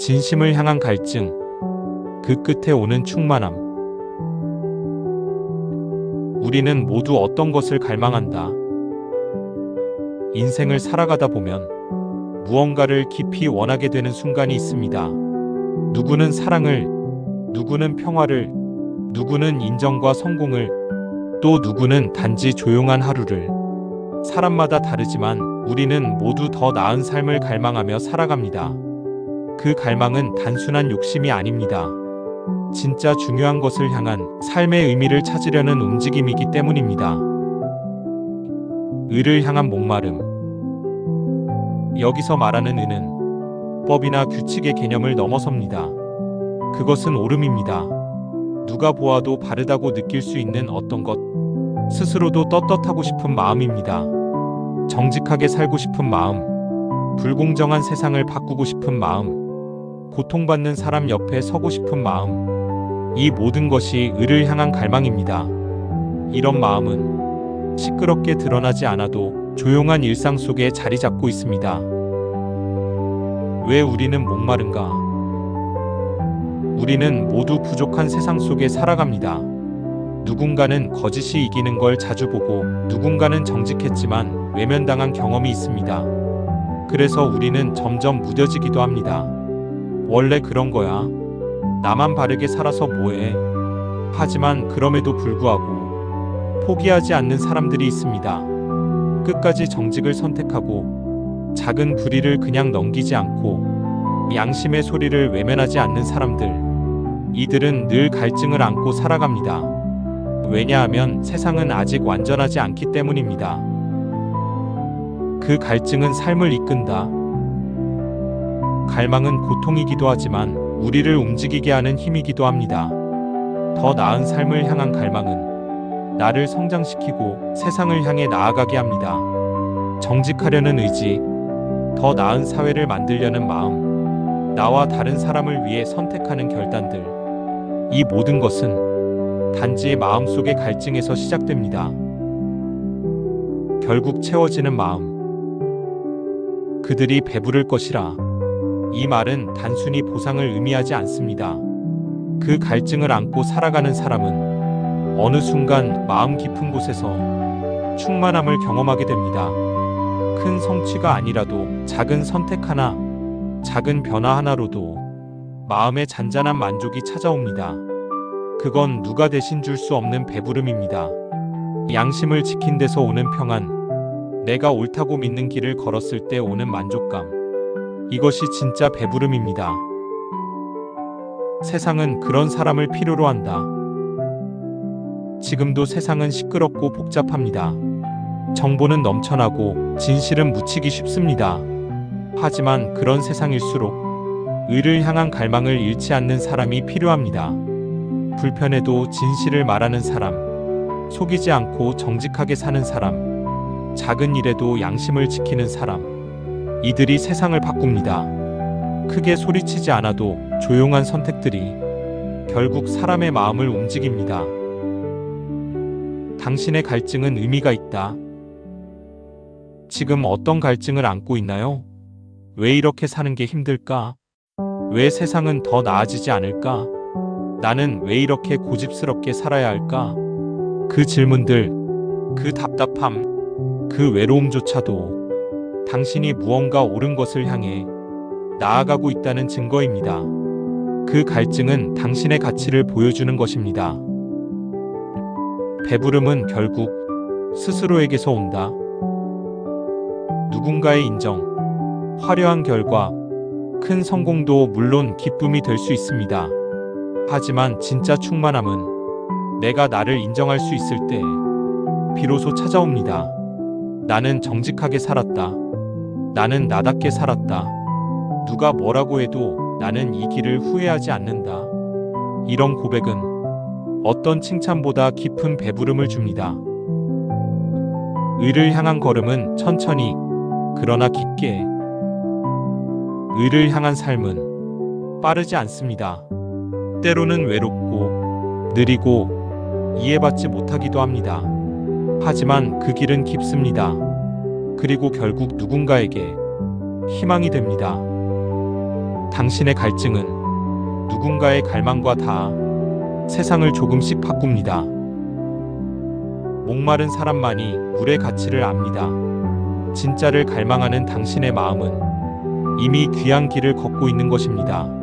진심을 향한 갈증, 그 끝에 오는 충만함. 우리는 모두 어떤 것을 갈망한다. 인생을 살아가다 보면 무언가를 깊이 원하게 되는 순간이 있습니다. 누구는 사랑을, 누구는 평화를, 누구는 인정과 성공을, 또 누구는 단지 조용한 하루를. 사람마다 다르지만 우리는 모두 더 나은 삶을 갈망하며 살아갑니다. 그 갈망은 단순한 욕심이 아닙니다. 진짜 중요한 것을 향한 삶의 의미를 찾으려는 움직임이기 때문입니다. 의를 향한 목마름. 여기서 말하는 의는 법이나 규칙의 개념을 넘어섭니다. 그것은 오름입니다. 누가 보아도 바르다고 느낄 수 있는 어떤 것, 스스로도 떳떳하고 싶은 마음입니다. 정직하게 살고 싶은 마음, 불공정한 세상을 바꾸고 싶은 마음, 고통받는 사람 옆에 서고 싶은 마음, 이 모든 것이 의를 향한 갈망입니다. 이런 마음은 시끄럽게 드러나지 않아도 조용한 일상 속에 자리 잡고 있습니다. 왜 우리는 목마른가? 우리는 모두 부족한 세상 속에 살아갑니다. 누군가는 거짓이 이기는 걸 자주 보고 누군가는 정직했지만 외면당한 경험이 있습니다. 그래서 우리는 점점 무뎌지기도 합니다. 원래 그런 거야. 나만 바르게 살아서 뭐해. 하지만 그럼에도 불구하고 포기하지 않는 사람들이 있습니다. 끝까지 정직을 선택하고 작은 불의를 그냥 넘기지 않고 양심의 소리를 외면하지 않는 사람들. 이들은 늘 갈증을 안고 살아갑니다. 왜냐하면 세상은 아직 완전하지 않기 때문입니다. 그 갈증은 삶을 이끈다. 갈망은 고통이기도 하지만 우리를 움직이게 하는 힘이기도 합니다. 더 나은 삶을 향한 갈망은 나를 성장시키고 세상을 향해 나아가게 합니다. 정직하려는 의지, 더 나은 사회를 만들려는 마음, 나와 다른 사람을 위해 선택하는 결단들. 이 모든 것은 단지 마음속의 갈증에서 시작됩니다. 결국 채워지는 마음. 그들이 배부를 것이라. 이 말은 단순히 보상을 의미하지 않습니다. 그 갈증을 안고 살아가는 사람은 어느 순간 마음 깊은 곳에서 충만함을 경험하게 됩니다. 큰 성취가 아니라도 작은 선택 하나, 작은 변화 하나로도 마음의 잔잔한 만족이 찾아옵니다. 그건 누가 대신 줄 수 없는 배부름입니다. 양심을 지킨 데서 오는 평안, 내가 옳다고 믿는 길을 걸었을 때 오는 만족감. 이것이 진짜 배부름입니다. 세상은 그런 사람을 필요로 한다. 지금도 세상은 시끄럽고 복잡합니다. 정보는 넘쳐나고 진실은 묻히기 쉽습니다. 하지만 그런 세상일수록 의를 향한 갈망을 잃지 않는 사람이 필요합니다. 불편해도 진실을 말하는 사람, 속이지 않고 정직하게 사는 사람, 작은 일에도 양심을 지키는 사람, 이들이 세상을 바꿉니다. 크게 소리치지 않아도 조용한 선택들이 결국 사람의 마음을 움직입니다. 당신의 갈증은 의미가 있다. 지금 어떤 갈증을 안고 있나요? 왜 이렇게 사는 게 힘들까? 왜 세상은 더 나아지지 않을까? 나는 왜 이렇게 고집스럽게 살아야 할까? 그 질문들, 그 답답함, 그 외로움조차도 당신이 무언가 옳은 것을 향해 나아가고 있다는 증거입니다. 그 갈증은 당신의 가치를 보여주는 것입니다. 배부름은 결국 스스로에게서 온다. 누군가의 인정, 화려한 결과, 큰 성공도 물론 기쁨이 될 수 있습니다. 하지만 진짜 충만함은 내가 나를 인정할 수 있을 때 비로소 찾아옵니다. 나는 정직하게 살았다. 나는 나답게 살았다. 누가 뭐라고 해도 나는 이 길을 후회하지 않는다. 이런 고백은 어떤 칭찬보다 깊은 배부름을 줍니다. 의를 향한 걸음은 천천히, 그러나 깊게. 의를 향한 삶은 빠르지 않습니다. 때로는 외롭고, 느리고, 이해받지 못하기도 합니다. 하지만 그 길은 깊습니다. 그리고 결국 누군가에게 희망이 됩니다. 당신의 갈증은 누군가의 갈망과 다 세상을 조금씩 바꿉니다. 목마른 사람만이 물의 가치를 압니다. 진짜를 갈망하는 당신의 마음은 이미 귀한 길을 걷고 있는 것입니다.